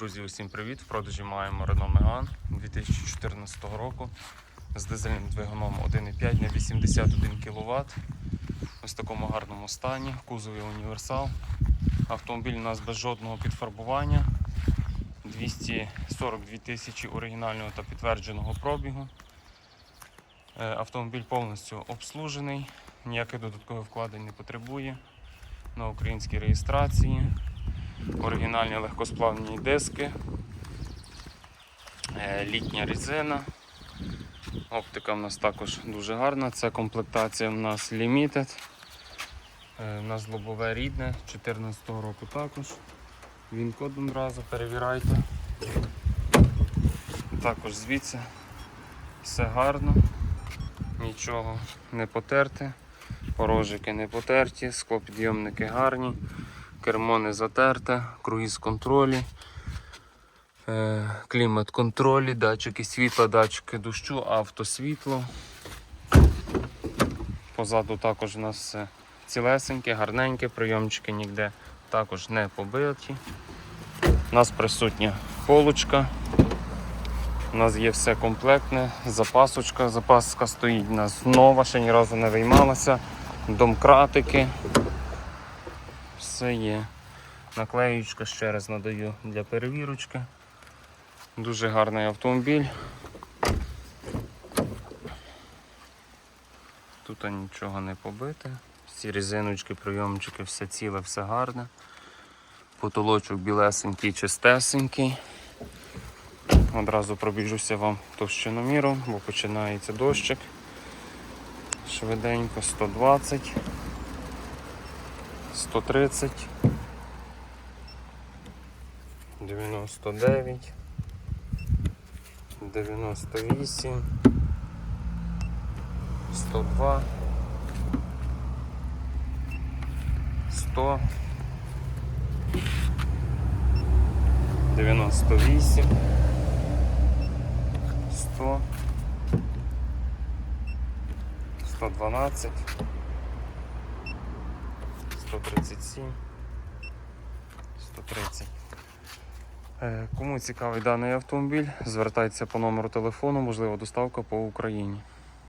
Друзі, усім привіт! В продажі маємо Renault Megane 2014 року з дизельним двигуном 1,5 на 81 кВт. Ось в такому гарному стані, кузові універсал. Автомобіль у нас без жодного підфарбування. 242 тисячі оригінального та підтвердженого пробігу. Е, Автомобіль повністю обслужений, ніяких додаткових вкладень не потребує. На українській реєстрації оригінальні легкосплавні диски, е, літня резина. Оптика в нас також дуже гарна. Це комплектація в нас Limited. Е, У нас лобове рідне, 14 року також. Він код одразу перевіряйте. Також звідси все гарно, нічого не потерте, порожики не потерті, склопідйомники гарні кермо не затерте, круїз контролі, е, клімат контролі, датчики світла, датчики дощу, автосвітло. Позаду також у нас все цілесеньке, гарненьке, прийомчики ніде також не побиті. У нас присутня полочка. У нас є все комплектне, запасочка, запаска стоїть у нас нова, ще ні разу не виймалася, домкратики все є. Наклеючка ще раз надаю для перевірочки. Дуже гарний автомобіль. Тут нічого не побите. Всі резиночки, прийомчики, все ціле, все гарне. Потолочок білесенький, чистесенький. Одразу пробіжуся вам товщиноміром, бо починається дощик. Швиденько 120. 130, 99, 98, 102, 100, 98, 100, 112, 137, 130. Е, Кому цікавий даний автомобіль, звертайтеся по номеру телефону, можливо, доставка по Україні.